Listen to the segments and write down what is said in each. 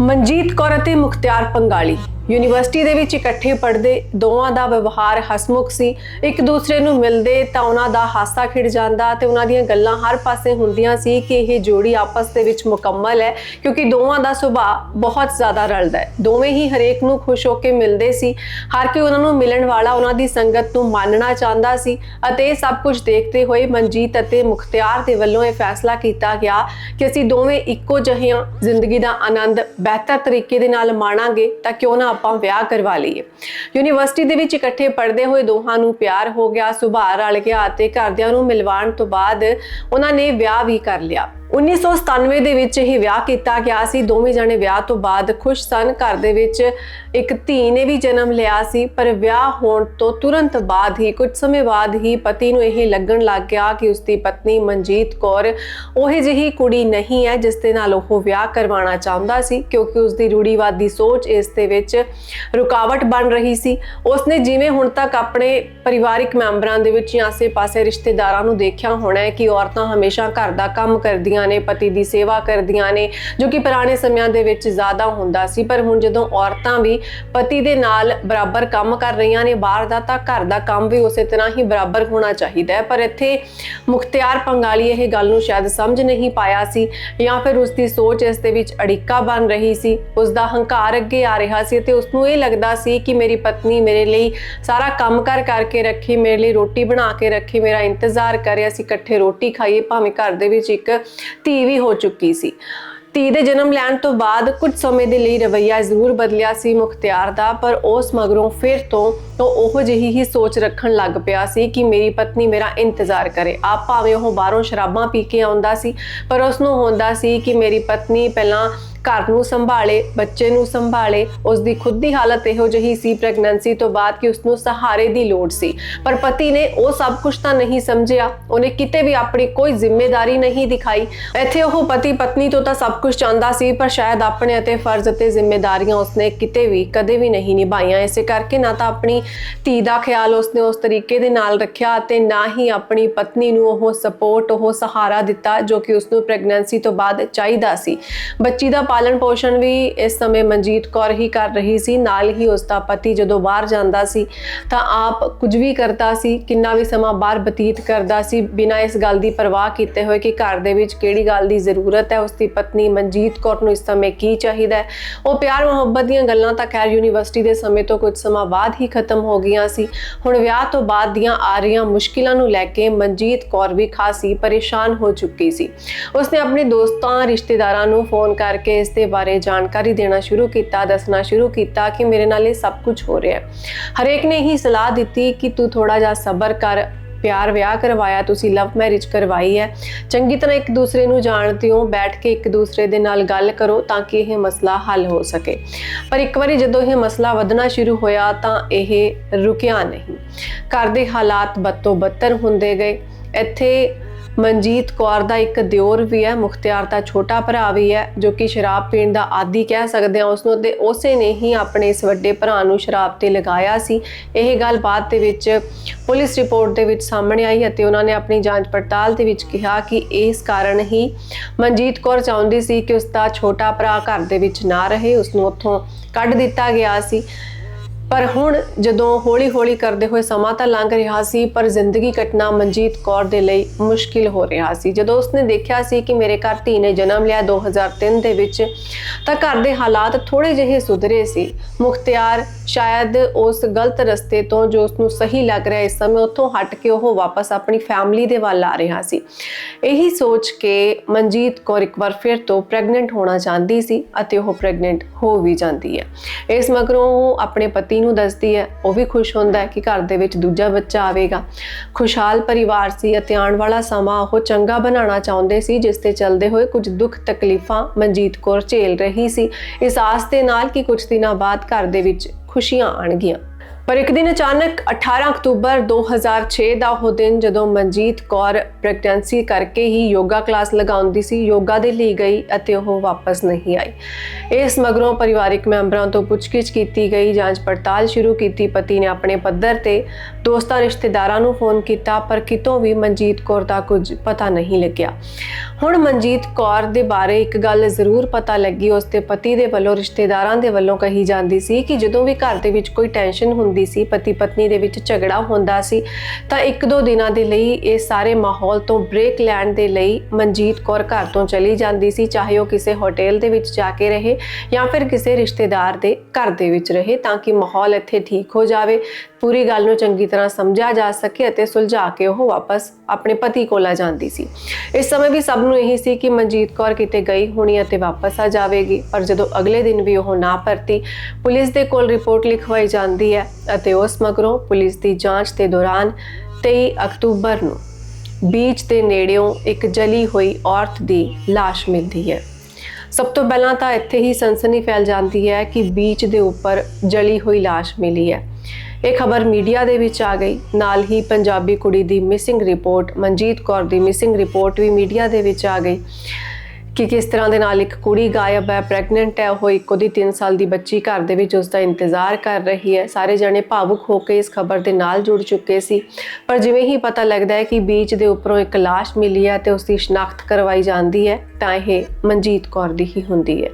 ਮਨਜੀਤ ਕੌਰ ਅਤੇ ਮੁਖਤਿਆਰ ਪੰਗਾਲੀ। ਯੂਨੀਵਰਸਿਟੀ ਦੇ ਵਿੱਚ ਇਕੱਠੇ ਪੜ੍ਹਦੇ ਦੋਵਾਂ ਦਾ ਵਿਵਹਾਰ ਹਸਮੁਖ ਸੀ। ਇੱਕ ਦੂਸਰੇ ਨੂੰ ਮਿਲਦੇ ਤਾਂ ਉਹਨਾਂ ਦਾ ਹਾਸਾ ਖਿੜ ਜਾਂਦਾ ਤੇ ਉਹਨਾਂ ਦੀਆਂ ਗੱਲਾਂ ਹਰ ਪਾਸੇ ਹੁੰਦੀਆਂ ਸੀ ਕਿ ਇਹ ਜੋੜੀ ਆਪਸ ਦੇ ਵਿੱਚ ਮੁਕੰਮਲ ਹੈ, ਕਿਉਂਕਿ ਦੋਵਾਂ ਦਾ ਸੁਭਾਅ ਬਹੁਤ ਜ਼ਿਆਦਾ ਰਲਦਾ ਹੈ। ਦੋਵੇਂ ਹੀ ਹਰੇਕ ਨੂੰ ਖੁਸ਼ ਹੋ ਕੇ ਮਿਲਦੇ ਸੀ। ਹਰ ਕੋਈ ਉਹਨਾਂ ਨੂੰ ਮਿਲਣ ਵਾਲਾ ਉਹਨਾਂ ਦੀ ਸੰਗਤ ਨੂੰ ਮੰਨਣਾ ਚਾਹੁੰਦਾ ਸੀ ਅਤੇ ਇਹ ਸਭ ਕੁਝ ਦੇਖਦੇ ਹੋਏ ਮਨਜੀਤ ਅਤੇ ਮੁਖਤਿਆਰ ਦੇ ਵੱਲੋਂ ਇਹ ਫੈਸਲਾ ਕੀਤਾ ਗਿਆ ਕਿ ਅਸੀਂ ਦੋਵੇਂ ਇੱਕੋ ਜਿਹੀਆਂ ਜ਼ਿੰਦਗੀ ਦਾ ਆਨੰਦ ਬਿਹਤਰ ਤਰੀਕੇ ਦੇ ਨਾਲ ਮਾਣਾਂਗੇ ਤਾਂ ਕਿਉਂ ਨਾ ਆਪਾਂ ਵਿਆਹ ਕਰਵਾ ਲਈਏ। ਯੂਨੀਵਰਸਿਟੀ ਦੇ ਵਿੱਚ ਇਕੱਠੇ ਪੜ੍ਹਦੇ ਹੋਏ ਦੋਹਾਂ ਨੂੰ ਪਿਆਰ ਹੋ ਗਿਆ, ਸੁਭਾਅ ਰਲ ਗਿਆ ਅਤੇ ਘਰਦਿਆਂ ਨੂੰ ਮਿਲਵਾਉਣ ਤੋਂ ਬਾਅਦ ਉਹਨਾਂ ਨੇ ਵਿਆਹ ਵੀ ਕਰ ਲਿਆ। 1997 ਦੇ ਵਿੱਚ ਇਹ ਵਿਆਹ ਕੀਤਾ ਗਿਆ ਸੀ। ਦੋਵੇਂ ਜਣੇ ਵਿਆਹ ਤੋਂ ਬਾਅਦ ਖੁਸ਼ ਸਨ। ਘਰ ਦੇ ਵਿੱਚ ਇੱਕ ਧੀ ਨੇ ਵੀ ਜਨਮ ਲਿਆ ਸੀ, ਪਰ ਵਿਆਹ ਹੋਣ ਤੋਂ ਤੁਰੰਤ ਬਾਅਦ ਹੀ, ਕੁਝ ਸਮੇਂ ਬਾਅਦ ਹੀ ਪਤੀ ਨੂੰ ਇਹ ਲੱਗਣ ਲੱਗ ਗਿਆ ਕਿ ਉਸਦੀ ਪਤਨੀ ਮਨਜੀਤ ਕੌਰ ਉਹ ਜਿਹੀ ਕੁੜੀ ਨਹੀਂ ਹੈ ਜਿਸ ਦੇ ਨਾਲ ਉਹ ਵਿਆਹ ਕਰਵਾਉਣਾ ਚਾਹੁੰਦਾ ਸੀ, ਕਿਉਂਕਿ ਉਸਦੀ ਰੂੜੀਵਾਦੀ ਸੋਚ ਇਸ ਦੇ ਵਿੱਚ ਰੁਕਾਵਟ ਬਣ ਰਹੀ ਸੀ। ਉਸਨੇ ਜਿਵੇਂ ਹੁਣ ਤੱਕ ਆਪਣੇ ਪਰਿਵਾਰਿਕ ਮੈਂਬਰਾਂ ਦੇ ਵਿੱਚ ਜਾਂ ਆਸੇ-ਪਾਸੇ ਰਿਸ਼ਤੇਦਾਰਾਂ ਨੂੰ ਦੇਖਿਆ ਹੋਣਾ ਹੈ ਕਿ ਔਰਤਾਂ ਹਮੇਸ਼ਾ ਘਰ ਦਾ ਕੰਮ ਕਰਦੀਆਂ ਨੇ, ਪਤੀ ਦੀ ਸੇਵਾ ਕਰਦੀਆਂ ਨੇ, ਜੋ ਕਿ ਪੁਰਾਣੇ ਸਮਿਆਂ ਦੇ ਵਿੱਚ ਜ਼ਿਆਦਾ ਹੁੰਦਾ ਸੀ। ਪਰ ਹੁਣ ਜਦੋਂ ਔਰਤਾਂ ਵੀ ਪਤੀ ਦੇ ਨਾਲ ਬਰਾਬਰ ਕੰਮ ਕਰ ਰਹੀਆਂ ਨੇ, ਬਾਹਰ ਦਾ ਤਾਂ ਘਰ ਦਾ ਕੰਮ ਵੀ ਉਸੇ ਤਰ੍ਹਾਂ ਹੀ ਬਰਾਬਰ ਹੋਣਾ ਚਾਹੀਦਾ ਹੈ। ਪਰ ਇੱਥੇ ਮੁਖਤਿਆਰ ਪੰਗਾਲੀ ਇਹ ਗੱਲ ਨੂੰ ਸ਼ਾਇਦ ਸਮਝ ਨਹੀਂ ਪਾਇਆ ਸੀ ਜਾਂ ਫਿਰ ਉਸ ਦੀ ਸੋਚ ਇਸ ਦੇ ਵਿੱਚ ਅੜਿੱਕਾ ਬਣ ਰਹੀ ਸੀ। ਉਸ ਦਾ ਹੰਕਾਰ ਅੱਗੇ ਆ ਰਿਹਾ ਸੀ ਤੇ ਉਸ ਨੂੰ ਇਹ ਲੱਗਦਾ ਸੀ ਕਿ ਮੇਰੀ ਪਤਨੀ ਮੇਰੇ ਲਈ ਸਾਰਾ ਕੰਮ ਕਰ ਕਰਕੇ ਰੱਖੀ, ਮੇਰੇ ਲਈ ਰੋਟੀ ਬਣਾ ਕੇ ਰੱਖੀ, ਮੇਰਾ ਇੰਤਜ਼ਾਰ ਕਰੇ ਅਸੀਂ ਇਕੱਠੇ ਰੋਟੀ ਖਾਈਏ, ਭਾਵੇਂ ਘਰ ਦੇ ਵਿੱਚ ਇੱਕ ਧੀ ਵੀ ਹੋ ਚੁੱਕੀ ਸੀ। ਧੀ ਦੇ ਜਨਮ ਲੈਣ ਤੋਂ ਬਾਅਦ ਕੁਝ ਸਮੇਂ ਦੇ ਲਈ ਰਵਈਆ ਜ਼ਰੂਰ ਬਦਲਿਆ ਸੀ ਮੁਖਤਿਆਰ ਦਾ, ਪਰ ਉਸ ਮਗਰੋਂ ਫਿਰ ਤੋਂ ਉਹ ਉਹੋ ਜਿਹੀ ਹੀ ਸੋਚ ਰੱਖਣ ਲੱਗ ਪਿਆ ਸੀ ਕਿ ਮੇਰੀ ਪਤਨੀ ਮੇਰਾ ਇੰਤਜ਼ਾਰ ਕਰੇ। ਆਪ ਭਾਵੇਂ ਉਹ ਬਾਹਰੋਂ ਸ਼ਰਾਬਾਂ ਪੀ ਕੇ ਆਉਂਦਾ ਸੀ, ਪਰ ਉਸ ਨੂੰ ਹੁੰਦਾ ਸੀ ਕਿ ਮੇਰੀ ਪਤਨੀ ਪਹਿਲਾਂ ਘਰ ਨੂੰ ਸੰਭਾਲੇ, ਬੱਚੇ ਨੂੰ ਸੰਭਾਲੇ ਉਸ ਦੀ ਖੁਦ ਦੀ ਹਾਲਤ ਇਹੋ ਜਿਹੀ ਸੀ ਪ੍ਰੈਗਨੈਂਸੀ ਤੋਂ ਬਾਅਦ ਕਿ ਉਸ ਨੂੰ ਸਹਾਰੇ ਦੀ ਲੋੜ ਸੀ। ਪਰ ਪਤੀ ਨੇ ਉਹ ਸਭ ਕੁਝ ਤਾਂ ਨਹੀਂ ਸਮਝਿਆ, ਉਹਨੇ ਕਿਤੇ ਵੀ ਆਪਣੀ ਕੋਈ ਜ਼ਿੰਮੇਵਾਰੀ ਨਹੀਂ ਦਿਖਾਈ। ਇੱਥੇ ਉਹ ਪਤੀ ਪਤਨੀ ਤੋਂ ਤਾਂ ਸਭ ਕੁਝ ਚਾਹੁੰਦਾ ਸੀ, ਪਰ ਸ਼ਾਇਦ ਆਪਣੇ ਅਤੇ ਫਰਜ਼ ਅਤੇ ਜ਼ਿੰਮੇਵਾਰੀਆਂ ਉਸਨੇ ਕਿਤੇ ਵੀ ਕਦੇ ਵੀ ਨਹੀਂ ਨਿਭਾਈਆਂ। ਇਸੇ ਕਰਕੇ ਨਾ ਤਾਂ ਆਪਣੀ ਧੀ ਦਾ ਖਿਆਲ ਉਸਨੇ ਉਸ ਤਰੀਕੇ ਦੇ ਨਾਲ ਰੱਖਿਆ ਅਤੇ ਨਾ ਹੀ ਆਪਣੀ ਪਤਨੀ ਨੂੰ ਉਹ ਸਪੋਰਟ ਉਹ ਸਹਾਰਾ ਦਿੱਤਾ ਜੋ ਕਿ ਉਸ ਨੂੰ ਪ੍ਰੈਗਨੈਂਸੀ ਤੋਂ ਬਾਅਦ ਚਾਹੀਦਾ ਸੀ। ਬੱਚੀ ਦਾ ਪਾਲਣ ਪੋਸ਼ਣ ਵੀ ਇਸ ਸਮੇਂ ਮਨਜੀਤ ਕੌਰ ਹੀ ਕਰ ਰਹੀ ਸੀ, ਨਾਲ ਹੀ ਉਸ ਦਾ ਪਤੀ ਜਦੋਂ ਬਾਹਰ ਜਾਂਦਾ ਸੀ ਤਾਂ ਆਪ ਕੁਝ ਵੀ ਕਰਦਾ ਸੀ, ਕਿੰਨਾ ਵੀ ਸਮਾਂ ਬਾਹਰ ਬਤੀਤ ਕਰਦਾ ਸੀ, ਬਿਨਾਂ ਇਸ ਗੱਲ ਦੀ ਪਰਵਾਹ ਕੀਤੇ ਹੋਏ ਕਿ ਘਰ ਦੇ ਵਿੱਚ ਕਿਹੜੀ ਗੱਲ ਦੀ ਜ਼ਰੂਰਤ ਹੈ, ਉਸ ਦੀ ਪਤਨੀ ਮਨਜੀਤ ਕੌਰ ਨੂੰ ਇਸ ਸਮੇਂ ਕੀ ਚਾਹੀਦਾ ਹੈ? ਉਹ ਪਿਆਰ ਮੁਹੱਬਤ ਦੀਆਂ ਗੱਲਾਂ ਤਾਂ ਖੈਰ ਯੂਨੀਵਰਸਿਟੀ ਦੇ ਸਮੇਂ ਤੋਂ ਕੁਝ ਸਮਾਂ ਬਾਅਦ ਹੀ ਖਤਮ ਹੋ ਗਈਆਂ ਸੀ, ਹੁਣ ਵਿਆਹ ਤੋਂ ਬਾਅਦ ਦੀਆਂ ਆ ਰਹੀਆਂ ਮੁਸ਼ਕਿਲਾਂ ਨੂੰ ਲੈ ਕੇ ਮਨਜੀਤ ਕੌਰ ਵੀ ਖਾਸੀ ਪਰੇਸ਼ਾਨ ਹੋ ਚੁੱਕੀ ਸੀ। ਉਸਨੇ ਆਪਣੇ ਦੋਸਤਾਂ, ਰਿਸ਼ਤੇਦਾਰਾਂ ਨੂੰ ਫੋਨ ਕਰਕੇ ਇਸ ਦੇ ਬਾਰੇ ਜਾਣਕਾਰੀ ਦੇਣਾ ਸ਼ੁਰੂ ਕੀਤਾ, ਦੱਸਣਾ ਸ਼ੁਰੂ ਕੀਤਾ ਕਿ ਮੇਰੇ ਨਾਲ ਇਹ ਸਭ ਕੁਝ ਹੋ ਰਿਹਾ ਹੈ। ਹਰੇਕ ਨੇ ਹੀ ਸਲਾਹ ਦਿੱਤੀ ਕਿ ਤੂੰ ਥੋੜਾ ਜਿਹਾ ਸਬਰ ਕਰ, ਪਿਆਰ ਵਿਆਹ ਕਰਵਾਇਆ, ਤੁਸੀਂ ਲਵ ਮੈਰਿਜ ਕਰਵਾਈ ਹੈ। ਚੰਗੀ ਤਰ੍ਹਾਂ ਇੱਕ ਦੂਸਰੇ ਨੂੰ ਜਾਣਦੇ ਹੋ, ਬੈਠ ਕੇ ਇੱਕ ਦੂਸਰੇ ਦੇ ਨਾਲ ਗੱਲ ਕਰੋ ਤਾਂ ਕਿ ਇਹ ਮਸਲਾ ਹੱਲ ਹੋ ਸਕੇ। ਪਰ ਇੱਕ ਵਾਰੀ ਜਦੋਂ ਇਹ ਮਸਲਾ ਵਧਣਾ ਸ਼ੁਰੂ ਹੋਇਆ ਤਾਂ ਇਹ ਰੁਕਿਆ ਨਹੀਂ। ਘਰ ਦੇ ਹਾਲਾਤ ਬੱਤੋ ਬੱਤਰ ਹੁੰਦੇ ਗਏ। ਇੱਥੇ ਮਨਜੀਤ ਕੌਰ ਦਾ ਇੱਕ ਦਿਓਰ ਵੀ ਹੈ, ਮੁਖਤਿਆਰ ਦਾ ਛੋਟਾ ਭਰਾ ਵੀ ਹੈ, ਜੋ ਕਿ ਸ਼ਰਾਬ ਪੀਣ ਦਾ ਆਦੀ ਕਹਿ ਸਕਦੇ ਹਾਂ ਉਸ ਨੂੰ ਤੇ ਉਸੇ ਨੇ ਹੀ ਆਪਣੇ ਇਸ ਵੱਡੇ ਭਰਾ ਨੂੰ ਸ਼ਰਾਬ ਤੇ ਲਗਾਇਆ ਸੀ। ਇਹ ਗੱਲ ਬਾਅਦ ਦੇ ਵਿੱਚ ਪੁਲਿਸ ਰਿਪੋਰਟ ਦੇ ਵਿੱਚ ਸਾਹਮਣੇ ਆਈ ਅਤੇ ਉਹਨਾਂ ਨੇ ਆਪਣੀ ਜਾਂਚ ਪੜਤਾਲ ਦੇ ਵਿੱਚ ਕਿਹਾ ਕਿ ਇਸ ਕਾਰਨ ਹੀ ਮਨਜੀਤ ਕੌਰ ਚਾਹੁੰਦੀ ਸੀ ਕਿ ਉਸ ਦਾ ਛੋਟਾ ਭਰਾ ਘਰ ਦੇ ਵਿੱਚ ਨਾ ਰਹੇ, ਉਸ ਨੂੰ ਉੱਥੋਂ ਕੱਢ ਦਿੱਤਾ ਗਿਆ ਸੀ। ਪਰ ਹੁਣ ਜਦੋਂ ਹੌਲੀ-ਹੌਲੀ ਕਰਦੇ ਹੋਏ ਸਮਾਂ ਤਾਂ ਲੰਘ ਰਿਹਾ ਸੀ, ਪਰ ਜ਼ਿੰਦਗੀ ਕੱਟਣਾ ਮਨਜੀਤ ਕੌਰ ਦੇ ਲਈ ਮੁਸ਼ਕਿਲ ਹੋ ਰਿਹਾ ਸੀ। ਜਦੋਂ ਉਸਨੇ ਦੇਖਿਆ ਸੀ ਕਿ ਮੇਰੇ ਘਰ ਧੀ ਨੇ ਜਨਮ ਲਿਆ 2003 ਦੇ ਵਿੱਚ, ਤਾਂ ਘਰ ਦੇ ਹਾਲਾਤ ਥੋੜੇ ਜਿਹੇ ਸੁਧਰੇ ਸੀ। ਮੁਖਤਿਆਰ ਸ਼ਾਇਦ ਉਸ ਗਲਤ ਰਸਤੇ ਤੋਂ ਜੋ ਉਸ ਨੂੰ ਸਹੀ ਲੱਗ ਰਿਹਾ ਇਸ ਸਮੇਂ, ਉੱਥੋਂ ਹਟ ਕੇ ਉਹ ਵਾਪਸ ਆਪਣੀ ਫੈਮਿਲੀ ਦੇ ਵੱਲ ਆ ਰਿਹਾ ਸੀ। ਇਹੀ ਸੋਚ ਕੇ ਮਨਜੀਤ ਕੌਰ ਇੱਕ ਵਾਰ ਫਿਰ ਤੋਂ ਪ੍ਰੈਗਨੈਂਟ ਹੋਣਾ ਚਾਹੁੰਦੀ ਸੀ ਅਤੇ ਉਹ ਪ੍ਰੈਗਨੈਂਟ ਹੋ ਵੀ ਜਾਂਦੀ ਹੈ। ਇਸ ਮਗਰੋਂ ਉਹ ਆਪਣੇ ਪਤੀ ਨੂੰ ਦੱਸਦੀ ਹੈ, ਉਹ ਵੀ ਖੁਸ਼ ਹੁੰਦਾ ਹੈ ਕਿ ਘਰ ਦੇ ਵਿੱਚ ਦੂਜਾ ਬੱਚਾ ਆਵੇਗਾ। ਖੁਸ਼ਹਾਲ ਪਰਿਵਾਰ ਸੀ ਅਤੇ ਆਉਣ ਵਾਲਾ ਸਮਾਂ ਉਹ ਚੰਗਾ ਬਣਾਉਣਾ ਚਾਹੁੰਦੇ ਸੀ, ਜਿਸ ਤੇ ਚੱਲਦੇ ਹੋਏ ਕੁਝ ਦੁੱਖ ਤਕਲੀਫਾਂ ਮਨਜੀਤ ਕੌਰ ਝੇਲ ਰਹੀ ਸੀ। ਇਸ ਆਸ ਦੇ ਨਾਲ ਕਿ ਕੁਝ ਦਿਨਾਂ ਬਾਅਦ ਘਰ ਦੇ ਵਿੱਚ ਖੁਸ਼ੀਆਂ ਆਣਗੀਆਂ ਪਰ ਇੱਕ ਦਿਨ ਅਚਾਨਕ 18 ਅਕਤੂਬਰ 2006 ਦਾ ਉਹ ਦਿਨ ਜਦੋਂ ਮਨਜੀਤ ਕੌਰ ਪ੍ਰੈਗਨੈਂਸੀ ਕਰਕੇ ਹੀ ਯੋਗਾ ਕਲਾਸ ਲਗਾਉਂਦੀ ਸੀ, ਯੋਗਾ ਦੇ ਲਈ ਗਈ ਅਤੇ ਉਹ ਵਾਪਸ ਨਹੀਂ ਆਈ। ਇਸ ਮਗਰੋਂ ਪਰਿਵਾਰਿਕ ਮੈਂਬਰਾਂ ਤੋਂ ਪੁੱਛਗਿੱਛ ਕੀਤੀ ਗਈ, ਜਾਂਚ ਪੜਤਾਲ ਸ਼ੁਰੂ ਕੀਤੀ। ਪਤੀ ਨੇ ਆਪਣੇ ਪੱਧਰ ਤੇ ਦੋਸਤਾਂ, ਰਿਸ਼ਤੇਦਾਰਾਂ ਨੂੰ ਫੋਨ ਕੀਤਾ, ਪਰ ਕਿਤੋਂ ਵੀ ਮਨਜੀਤ ਕੌਰ ਦਾ ਕੁਝ ਪਤਾ ਨਹੀਂ ਲੱਗਿਆ। ਹੁਣ ਮਨਜੀਤ ਕੌਰ ਦੇ ਬਾਰੇ ਇੱਕ ਗੱਲ ਜ਼ਰੂਰ ਪਤਾ ਲੱਗੀ। ਉਸ ਦੇ ਪਤੀ ਦੇ ਵੱਲੋਂ, ਰਿਸ਼ਤੇਦਾਰਾਂ ਦੇ ਵੱਲੋਂ ਕਹੀ ਜਾਂਦੀ ਸੀ ਕਿ ਜਦੋਂ ਵੀ ਘਰ ਦੇ ਵਿੱਚ ਕੋਈ ਟੈਨਸ਼ਨ ਹੁੰਦੀ ਸੀ ਪਤੀ ਪਤਨੀ ਦੇ ਵਿੱਚ ਝਗੜਾ ਹੁੰਦਾ ਸੀ, ਤਾਂ ਇੱਕ ਦੋ ਦਿਨਾਂ ਦੇ ਲਈ ਇਹ ਸਾਰੇ ਮਾਹੌਲ ਤੋਂ ਬ੍ਰੇਕ ਲੈਣ ਦੇ ਲਈ ਮਨਜੀਤ ਕੌਰ ਘਰ ਤੋਂ ਚਲੀ ਜਾਂਦੀ ਸੀ, ਚਾਹੇ ਉਹ ਕਿਸੇ ਹੋਟਲ ਦੇ ਵਿੱਚ ਜਾ ਕੇ ਰਹੇ ਜਾਂ ਫਿਰ ਕਿਸੇ ਰਿਸ਼ਤੇਦਾਰ ਦੇ ਘਰ ਦੇ ਵਿੱਚ ਰਹੇ ਤਾਂ ਕਿ ਮਾਹੌਲ ਇੱਥੇ ਠੀਕ ਹੋ ਜਾਵੇ। ਪੂਰੀ ਗੱਲ ਨੂੰ ਚੰਗੀ ਤਰ੍ਹਾਂ ਸਮਝਿਆ ਜਾ ਸਕੇ ਅਤੇ ਸੁਲਝਾ ਕੇ ਉਹ ਵਾਪਸ ਆਪਣੇ ਪਤੀ ਕੋਲ ਆ ਜਾਂਦੀ ਸੀ। ਇਸ ਸਮੇਂ ਵੀ ਸਭ ਨੂੰ ਇਹੀ ਸੀ ਕਿ ਮਨਜੀਤ ਕੌਰ ਕਿਤੇ ਗਈ ਹੋਣੀ ਅਤੇ ਵਾਪਸ ਆ ਜਾਵੇਗੀ, ਪਰ ਜਦੋਂ ਅਗਲੇ ਦਿਨ ਵੀ ਉਹ ਨਾ ਪਰਤੀ, ਪੁਲਿਸ ਦੇ ਕੋਲ ਰਿਪੋਰਟ ਲਿਖਵਾਈ ਜਾਂਦੀ ਹੈ ਅਤੇ ਉਸ ਮਗਰੋਂ ਪੁਲਿਸ ਦੀ ਜਾਂਚ ਦੇ ਦੌਰਾਨ 23 ਅਕਤੂਬਰ ਨੂੰ ਬੀਚ ਦੇ ਨੇੜਿਓਂ ਇੱਕ ਜਲੀ ਹੋਈ ਔਰਤ ਦੀ ਲਾਸ਼ ਮਿਲਦੀ ਹੈ। ਸਭ ਤੋਂ ਪਹਿਲਾਂ ਤਾਂ ਇੱਥੇ ਹੀ ਸਨਸਨੀ ਫੈਲ ਜਾਂਦੀ ਹੈ ਕਿ ਬੀਚ ਦੇ ਉੱਪਰ ਜਲੀ ਹੋਈ ਲਾਸ਼ ਮਿਲੀ ਹੈ। ਇਹ ਖਬਰ ਮੀਡੀਆ ਦੇ ਵਿੱਚ ਆ ਗਈ। ਨਾਲ ਹੀ ਪੰਜਾਬੀ ਕੁੜੀ ਦੀ ਮਿਸਿੰਗ ਰਿਪੋਰਟ ਮਨਜੀਤ ਕੌਰ ਦੀ ਮਿਸਿੰਗ ਰਿਪੋਰਟ ਵੀ ਮੀਡੀਆ ਦੇ ਵਿੱਚ ਆ ਗਈ। ਕਿ ਕਿਸ ਤਰ੍ਹਾਂ ਦੇ ਨਾਲ ਇੱਕ ਕੁੜੀ ਗਾਇਬ ਹੈ ਪ੍ਰੈਗਨੈਂਟ ਹੈ, ਉਹ ਇੱਕ ਉਹਦੀ 3 ਸਾਲ ਦੀ ਬੱਚੀ ਘਰ ਦੇ ਵਿੱਚ ਉਸ ਦਾ ਇੰਤਜ਼ਾਰ ਕਰ ਰਹੀ ਹੈ। ਸਾਰੇ ਜਣੇ ਭਾਵੁਕ ਹੋ ਕੇ ਇਸ ਖਬਰ ਦੇ ਨਾਲ ਜੁੜ ਚੁੱਕੇ ਸੀ। ਪਰ ਜਿਵੇਂ ਹੀ ਪਤਾ ਲੱਗਦਾ ਹੈ ਕਿ ਬੀਚ ਦੇ ਉੱਪਰੋਂ ਇੱਕ ਲਾਸ਼ ਮਿਲੀ ਹੈ ਤੇ ਉਸ ਦੀ ਸ਼ਨਾਖਤ ਕਰਵਾਈ ਜਾਂਦੀ ਹੈ, ਤਾਂ ਇਹ ਮਨਜੀਤ ਕੌਰ ਦੀ ਹੀ ਹੁੰਦੀ ਹੈ।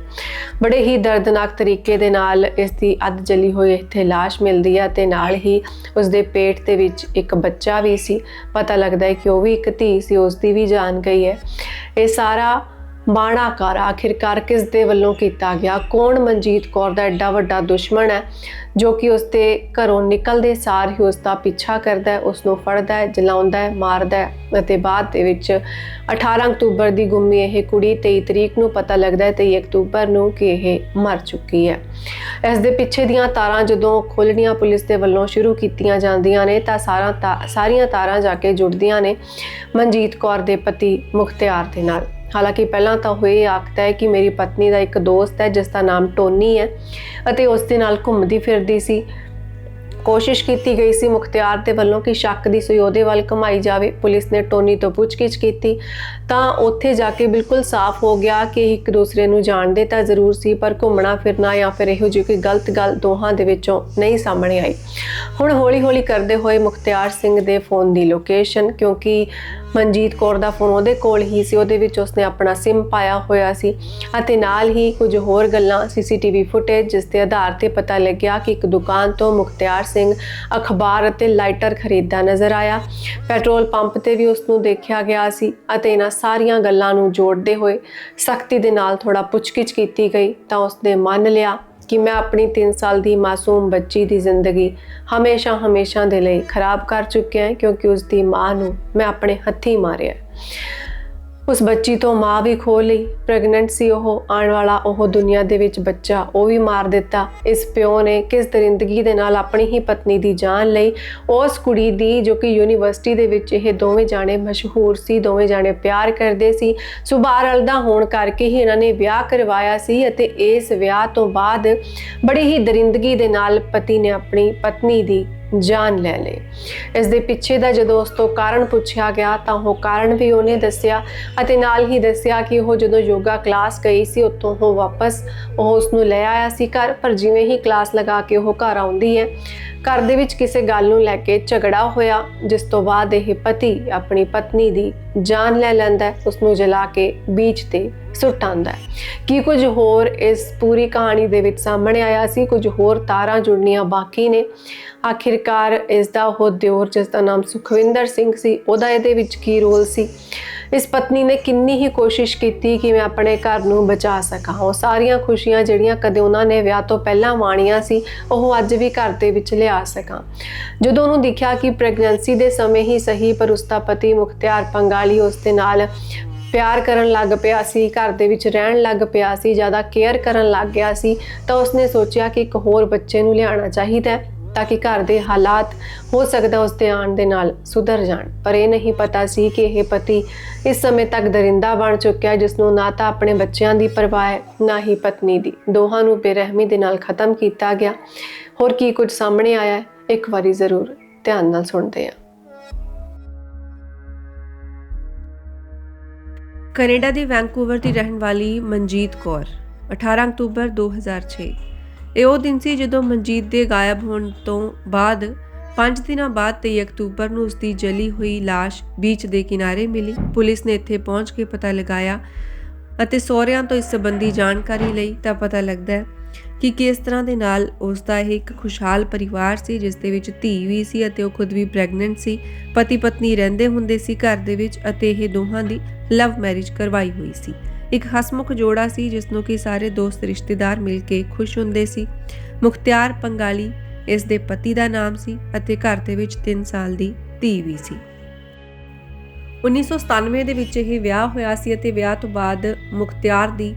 ਬੜੇ ਹੀ ਦਰਦਨਾਕ ਤਰੀਕੇ ਦੇ ਨਾਲ ਇਸ ਦੀ ਅੱਧ ਜਲੀ ਹੋਈ ਇੱਥੇ ਲਾਸ਼ ਮਿਲਦੀ ਹੈ ਤੇ ਨਾਲ ਹੀ ਉਸ ਦੇ ਪੇਟ ਦੇ ਵਿੱਚ ਇੱਕ ਬੱਚਾ ਵੀ ਸੀ। ਪਤਾ ਲੱਗਦਾ ਹੈ ਕਿ ਉਹ ਵੀ ਇੱਕ ਧੀ ਸੀ ਉਸ ਦੀ ਵੀ ਜਾਨ ਗਈ ਹੈ। ਇਹ ਸਾਰਾ ਬਾਣਾਕਾਰ ਆਖਿਰਕਾਰ ਕਿਸ ਦੇ ਵੱਲੋਂ ਕੀਤਾ ਗਿਆ? ਕੌਣ ਮਨਜੀਤ ਕੌਰ ਦਾ ਐਡਾ ਵੱਡਾ ਦੁਸ਼ਮਣ ਹੈ, ਜੋ ਕਿ ਉਸ ਦੇ ਘਰੋਂ ਨਿਕਲਦੇ ਸਾਰ ਹੀ ਉਸ ਦਾ ਪਿੱਛਾ ਕਰਦਾ ਹੈ, ਉਸ ਨੂੰ ਫੜਦਾ ਹੈ, ਜਲਾਉਂਦਾ ਹੈ, ਮਾਰਦਾ ਹੈ ਅਤੇ ਬਾਅਦ ਦੇ ਵਿੱਚ 18 ਅਕਤੂਬਰ ਦੀ ਗੁੰਮੀ ਇਹ ਕੁੜੀ 23 ਤਰੀਕ ਨੂੰ ਪਤਾ ਲੱਗਦਾ ਹੈ 23 ਅਕਤੂਬਰ ਨੂੰ ਕਿ ਇਹ ਮਰ ਚੁੱਕੀ ਹੈ। ਇਸ ਦੇ ਪਿੱਛੇ ਦੀਆਂ ਤਾਰਾਂ ਜਦੋਂ ਖੋਲਣੀਆਂ ਪੁਲਿਸ ਦੇ ਵੱਲੋਂ ਸ਼ੁਰੂ ਕੀਤੀਆਂ ਜਾਂਦੀਆਂ ਨੇ ਤਾਂ ਸਾਰਾ ਤਾ- ਸਾਰੀਆਂ ਤਾਰਾਂ ਜਾ ਕੇ ਜੁੜਦੀਆਂ ਨੇ ਮਨਜੀਤ ਕੌਰ ਦੇ ਪਤੀ ਮੁਖਤਿਆਰ ਦੇ ਨਾਲ। ਹਾਲਾਂਕਿ ਪਹਿਲਾਂ ਤਾਂ ਉਹ ਇਹ ਆਖਦਾ ਹੈ ਕਿ ਮੇਰੀ ਪਤਨੀ ਦਾ ਇੱਕ ਦੋਸਤ ਹੈ ਜਿਸ ਦਾ ਨਾਮ ਟੋਨੀ ਹੈ ਅਤੇ ਉਸ ਦੇ ਨਾਲ ਘੁੰਮਦੀ ਫਿਰਦੀ ਸੀ। ਕੋਸ਼ਿਸ਼ ਕੀਤੀ ਗਈ ਸੀ ਮੁਖਤਿਆਰ ਦੇ ਵੱਲੋਂ ਕਿ ਸ਼ੱਕ ਦੀ ਸੂਈ ਉਹਦੇ ਵੱਲ ਕਮਾਈ ਜਾਵੇ। ਪੁਲਿਸ ਨੇ ਟੋਨੀ ਤੋਂ ਪੁੱਛਗਿੱਛ ਕੀਤੀ। ਤਾਂ ਉੱਥੇ ਜਾ ਕੇ ਬਿਲਕੁਲ ਸਾਫ਼ ਹੋ ਗਿਆ ਕਿ ਇੱਕ ਦੂਸਰੇ ਨੂੰ ਜਾਣਦੇ ਤਾਂ ਜ਼ਰੂਰ ਸੀ, ਪਰ ਘੁੰਮਣਾ ਫਿਰਨਾ ਜਾਂ ਫਿਰ ਇਹੋ ਜਿਹੀ ਕੋਈ ਗਲਤ ਗੱਲ ਦੋਹਾਂ ਦੇ ਵਿੱਚੋਂ ਨਹੀਂ ਸਾਹਮਣੇ ਆਈ। ਹੁਣ ਹੌਲੀ-ਹੌਲੀ ਕਰਦੇ ਹੋਏ ਮੁਖਤਿਆਰ ਸਿੰਘ ਦੇ ਫੋਨ ਦੀ ਲੋਕੇਸ਼ਨ, ਕਿਉਂਕਿ ਮਨਜੀਤ ਕੌਰ ਦਾ ਫੋਨ ਉਹਦੇ ਕੋਲ ਹੀ ਸੀ, ਉਹਦੇ ਵਿੱਚ ਉਸਨੇ ਆਪਣਾ ਸਿਮ ਪਾਇਆ ਹੋਇਆ ਸੀ ਅਤੇ ਨਾਲ ਹੀ ਕੁਝ ਹੋਰ ਗੱਲਾਂ ਸੀਸੀਟੀਵੀ ਫੁਟੇਜ ਜਿਸ ਦੇ ਆਧਾਰ ਤੇ ਪਤਾ ਲੱਗਿਆ ਕਿ ਇੱਕ ਦੁਕਾਨ ਤੋਂ ਮੁਖਤਿਆਰ ਸਿੰਘ ਅਖਬਾਰ ਅਤੇ ਲਾਈਟਰ ਖਰੀਦਦਾ ਨਜ਼ਰ ਆਇਆ। ਪੈਟਰੋਲ ਪੰਪ ਤੇ ਵੀ ਉਸ ਨੂੰ ਦੇਖਿਆ ਗਿਆ ਸੀ ਅਤੇ ਇਹਨਾਂ ਸਾਰੀਆਂ ਗੱਲਾਂ ਨੂੰ ਜੋੜਦੇ ਹੋਏ ਸਖਤੀ ਦੇ ਨਾਲ ਥੋੜਾ ਪੁੱਛਗਿੱਛ ਕੀਤੀ ਗਈ ਤਾਂ ਉਸਨੇ ਮੰਨ ਲਿਆ ਕਿ ਮੈਂ ਆਪਣੀ 3 ਸਾਲ ਦੀ ਮਾਸੂਮ ਬੱਚੀ ਦੀ ਜ਼ਿੰਦਗੀ ਹਮੇਸ਼ਾ ਹਮੇਸ਼ਾ ਦੇ ਲਈ ਖਰਾਬ ਕਰ ਚੁੱਕਿਆ ਹਾਂ ਕਿਉਂਕਿ ਉਸ ਦੀ ਮਾਂ ਨੂੰ ਮੈਂ ਆਪਣੇ ਹੱਥੀਂ ਮਾਰਿਆ ਉਸ ਬੱਚੀ ਤੋਂ ਮਾਂ ਵੀ ਖੋ ਲਈ। ਪ੍ਰੈਗਨੈਂਟ ਸੀ ਉਹ। ਆਉਣ ਵਾਲਾ ਉਹ ਦੁਨੀਆ ਦੇ ਵਿੱਚ ਬੱਚਾ, ਉਹ ਵੀ ਮਾਰ ਦਿੱਤਾ। ਇਸ ਪਿਓ ਨੇ ਕਿਸ ਦਰਿੰਦਗੀ ਦੇ ਨਾਲ ਆਪਣੀ ਹੀ ਪਤਨੀ ਦੀ ਜਾਨ ਲਈ ਉਸ ਕੁੜੀ ਦੀ, ਜੋ ਕਿ ਯੂਨੀਵਰਸਿਟੀ ਦੇ ਵਿੱਚ ਇਹ ਦੋਵੇਂ ਜਾਣੇ ਮਸ਼ਹੂਰ ਸੀ, ਦੋਵੇਂ ਜਾਣੇ ਪਿਆਰ ਕਰਦੇ ਸੀ। ਸੁਭਾਅ ਅਲਦਾ ਹੋਣ ਕਰਕੇ ਹੀ ਇਹਨਾਂ ਨੇ ਵਿਆਹ ਕਰਵਾਇਆ ਸੀ ਅਤੇ ਇਸ ਵਿਆਹ ਤੋਂ ਬਾਅਦ ਬੜੀ ਹੀ ਦਰਿੰਦਗੀ ਦੇ ਨਾਲ ਪਤੀ ਨੇ ਆਪਣੀ ਪਤਨੀ ਦੀ ਜਾਨ ਲੈ ਲਈ ਇਸ ਦੇ ਪਿੱਛੇ ਦਾ ਜਦੋਂ ਉਸ ਤੋਂ ਕਾਰਨ ਪੁੱਛਿਆ ਗਿਆ ਤਾਂ ਉਹ ਕਾਰਨ ਵੀ ਉਹਨੇ ਦੱਸਿਆ ਅਤੇ ਨਾਲ ਹੀ ਦੱਸਿਆ ਕਿ ਉਹ ਜਦੋਂ ਯੋਗਾ ਕਲਾਸ ਗਈ ਸੀ, ਉੱਥੋਂ ਉਹ ਵਾਪਸ ਉਹ ਉਸ ਨੂੰ ਲੈ ਆਇਆ ਸੀ ਘਰ, ਪਰ ਜਿਵੇਂ ਹੀ ਕਲਾਸ ਲਗਾ ਕੇ ਉਹ ਘਰ ਆਉਂਦੀ ਹੈ ਘਰ ਦੇ ਵਿੱਚ ਕਿਸੇ ਗੱਲ ਨੂੰ ਲੈ ਕੇ ਝਗੜਾ ਹੋਇਆ, ਜਿਸ ਤੋਂ ਬਾਅਦ ਇਹ ਪਤੀ ਆਪਣੀ ਪਤਨੀ ਦੀ ਜਾਨ ਲੈ ਲੈਂਦਾ ਹੈ ਉਸ ਨੂੰ ਜਲਾ ਕੇ ਬੀਚ ਤੇ ਸੁੱਟਾਂਦਾ ਹੈ। ਕੀ ਕੁਝ ਹੋਰ ਇਸ ਪੂਰੀ ਕਹਾਣੀ ਦੇ ਵਿੱਚ ਸਾਹਮਣੇ ਆਇਆ ਸੀ? ਕੁਝ ਹੋਰ ਤਾਰਾਂ ਜੁੜਨੀਆਂ ਬਾਕੀ ਨੇ। ਆਖਿਰਕਾਰ ਇਸ ਦਾ ਉਹ ਦਿਓਰ, ਜਿਸ ਦਾ ਨਾਮ ਸੁਖਵਿੰਦਰ ਸਿੰਘ ਸੀ, ਉਹਦਾ ਇਹਦੇ ਵਿੱਚ ਕੀ ਰੋਲ ਸੀ? ਇਸ ਪਤਨੀ ਨੇ ਕਿੰਨੀ ਹੀ ਕੋਸ਼ਿਸ਼ ਕੀਤੀ ਕਿ ਮੈਂ ਆਪਣੇ ਘਰ ਨੂੰ ਬਚਾ ਸਕਾਂ। ਉਹ ਸਾਰੀਆਂ ਖੁਸ਼ੀਆਂ ਜਿਹੜੀਆਂ ਕਦੇ ਉਹਨਾਂ ਨੇ ਵਿਆਹ ਤੋਂ ਪਹਿਲਾਂ ਮਾਣੀਆਂ ਸੀ, ਉਹ ਅੱਜ ਵੀ ਘਰ ਦੇ ਵਿੱਚ ਲਿਆ ਸਕਾਂ। ਜਦੋਂ ਉਹਨੂੰ ਦੇਖਿਆ ਕਿ ਪ੍ਰੈਗਨੈਂਸੀ ਦੇ ਸਮੇਂ ਹੀ ਸਹੀ, ਪਰ ਉਸਦਾ ਪਤੀ ਮੁਖਤਿਆਰ ਪੰਗਾਲੀ ਉਸ ਦੇ ਨਾਲ ਪਿਆਰ ਕਰਨ ਲੱਗ ਪਿਆ ਸੀ, ਘਰ ਦੇ ਵਿੱਚ ਰਹਿਣ ਲੱਗ ਪਿਆ ਸੀ, ਜ਼ਿਆਦਾ ਕੇਅਰ ਕਰਨ ਲੱਗ ਗਿਆ ਸੀ, ਤਾਂ ਉਸਨੇ ਸੋਚਿਆ ਕਿ ਇੱਕ ਹੋਰ ਬੱਚੇ ਨੂੰ ਲਿਆਉਣਾ ਚਾਹੀਦਾ ਹੈ। ਤਾਂ ਕਿ ਘਰ ਦੇ ਹਾਲਾਤ ਹੋ ਸਕਦਾ ਉਸ ਦੇ ਆਉਣ ਦੇ ਨਾਲ ਸੁਧਰ ਜਾਣ। ਪਰ ਇਹ ਨਹੀਂ ਪਤਾ ਸੀ ਕਿ ਇਹ ਪਤੀ ਇਸ ਸਮੇਂ ਤੱਕ ਦਰਿੰਦਾ ਬਣ ਚੁੱਕਿਆ ਹੈ, ਜਿਸ ਨੂੰ ਨਾ ਤਾਂ ਆਪਣੇ ਬੱਚਿਆਂ ਦੀ ਪਰਵਾਹ ਹੈ ਨਾ ਹੀ ਪਤਨੀ ਦੀ। ਦੋਹਾਂ ਨੂੰ ਬੇਰਹਿਮੀ ਦੇ ਨਾਲ ਖਤਮ ਕੀਤਾ ਗਿਆ। ਹੋਰ ਕੀ ਕੁਝ ਸਾਹਮਣੇ ਆਇਆ ਇੱਕ ਵਾਰੀ ਜ਼ਰੂਰ ਧਿਆਨ ਨਾਲ ਸੁਣਦੇ ਹਾਂ। ਕੈਨੇਡਾ ਦੇ ਵੈਂਕੂਵਰ ਦੀ ਰਹਿਣ ਵਾਲੀ ਮਨਜੀਤ ਕੌਰ 18 ਅਕਤੂਬਰ 2006 ਇਹ ਉਹ ਦਿਨ ਸੀ ਜਦੋਂ ਮਨਜੀਤ ਦੇ ਗਾਇਬ ਹੋਣ ਤੋਂ ਬਾਅਦ 5 ਦਿਨਾਂ ਬਾਅਦ 23 ਅਕਤੂਬਰ ਨੂੰ ਉਸ ਦੀ ਜਲੀ ਹੋਈ লাশ ਬੀਚ ਦੇ ਕਿਨਾਰੇ ਮਿਲੀ। ਪੁਲਿਸ ਨੇ ਇੱਥੇ ਪਹੁੰਚ ਕੇ ਪਤਾ ਲਗਾਇਆ ਅਤੇ ਸਹੁਰਿਆਂ ਤੋਂ ਇਸ ਸੰਬੰਧੀ ਜਾਣਕਾਰੀ ਲਈ ਤਾਂ ਪਤਾ ਲੱਗਦਾ ਹੈ ਕਿ ਕਿਸ ਤਰ੍ਹਾਂ ਦੇ ਨਾਲ ਉਸ ਦਾ ਇਹ ਇੱਕ ਖੁਸ਼ਹਾਲ ਪਰਿਵਾਰ ਸੀ, ਜਿਸ ਦੇ ਵਿੱਚ ਧੀ ਵੀ ਸੀ ਅਤੇ ਉਹ ਖੁਦ ਵੀ ਪ੍ਰੈਗਨੈਂਟ ਸੀ। ਪਤੀ ਪਤਨੀ ਰਹਿੰਦੇ ਹੁੰਦੇ ਸੀ ਘਰ ਦੇ ਵਿੱਚ ਅਤੇ ਇਹ ਦੋਹਾਂ ਦੀ ਲਵ ਮੈਰਿਜ ਕਰਵਾਈ ਹੋਈ ਸੀ। ਇੱਕ ਹਸਮੁਖ ਜੋੜਾ ਸੀ ਜਿਸ ਨੂੰ ਕਿ ਸਾਰੇ ਦੋਸਤ ਰਿਸ਼ਤੇਦਾਰ ਮਿਲ ਕੇ ਖੁਸ਼ ਹੁੰਦੇ ਸੀ। ਮੁਖਤਿਆਰ ਪੰਗਾਲੀ ਇਸ ਦੇ ਪਤੀ ਦਾ ਨਾਮ ਸੀ ਅਤੇ ਘਰ ਦੇ ਵਿੱਚ 3 ਸਾਲ ਦੀ ਧੀ ਵੀ ਸੀ। 1997 ਦੇ ਵਿੱਚ ਇਹ ਵਿਆਹ ਹੋਇਆ ਸੀ ਅਤੇ ਵਿਆਹ ਤੋਂ ਬਾਅਦ ਮੁਖਤਿਆਰ ਦੀ